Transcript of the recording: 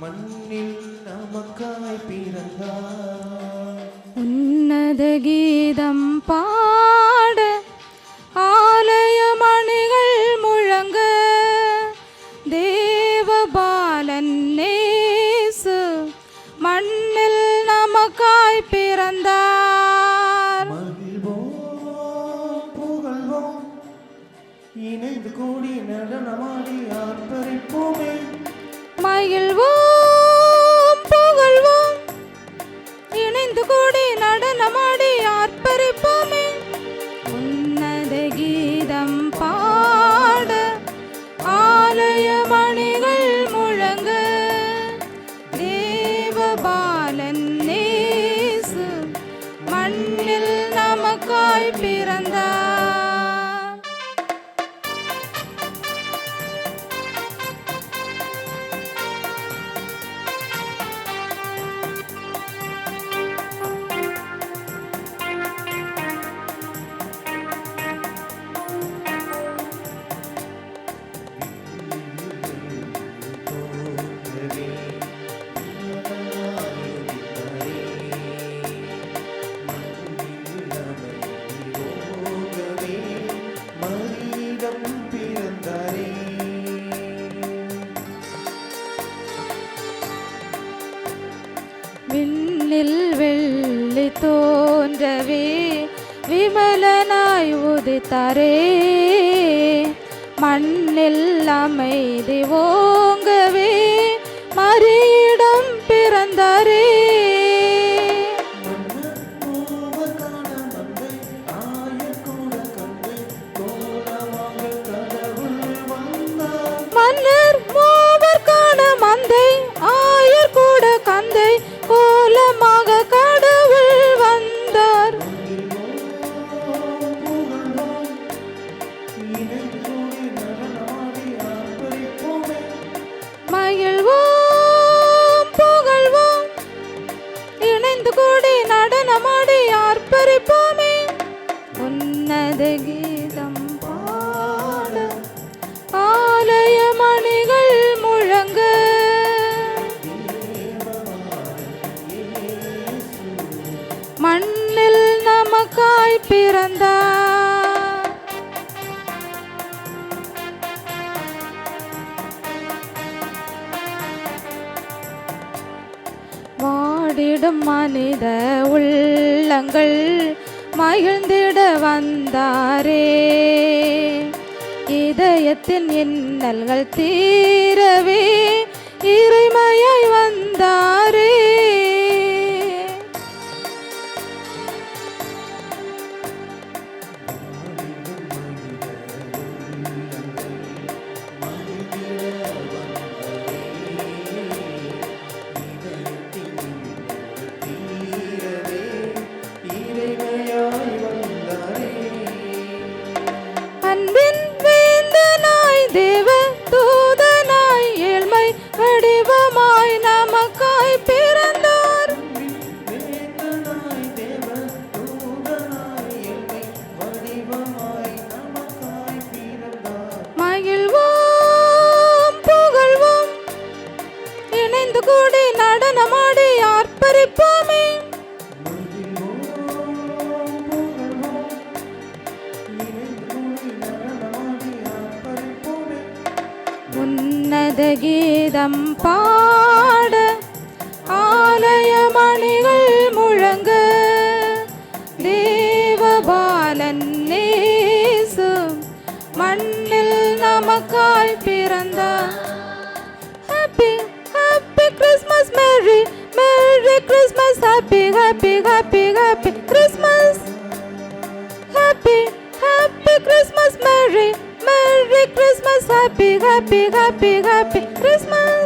மண்ணில் நமக்காய் பிறந்தார். உன்னத கீதம் பாட ஆலய மணிகள் முழங்க. தேவபாலன் நேசு மண்ணில் நமக்காய் பிறந்தார். மகிழ்வோம் புகழ்வோம் இணைந்து கூடி நடனமாடி. ஆர்ப்பரிப்போமே உன்னத கீதம் பாட ஆலய மணிகள் முழங்க. தேவபாலன் நேசு மண்ணில் நமக்காய் பிறந்தார். விண்ணில் வெள்ளி தோன்றவே விமலனாய் உதித்தாரே. மண்ணில் அமைதி ஓங்கவே மறியிடம் பிறந்தாரே. மகிழ்ந்திடும் மனித உள்ளங்கள் மகிழ்ந்திட வந்தாரே. இதயத்தின் இன்னல்கள் தீரவே இறைமையாய் வந்தார். இணைந்து கூடி நடனமாடி ஆர்ப்பரிப்போமே. உன்னத கீதம் பாட ஆலய மணிகள் முழங்க. தேவபாலன் நேசு மண்ணில் நமக்காய் பிறந்தார். Christmas, happy, happy, happy, happy Christmas. Happy, happy Christmas, Merry, Merry Christmas, happy, happy, happy, happy Christmas.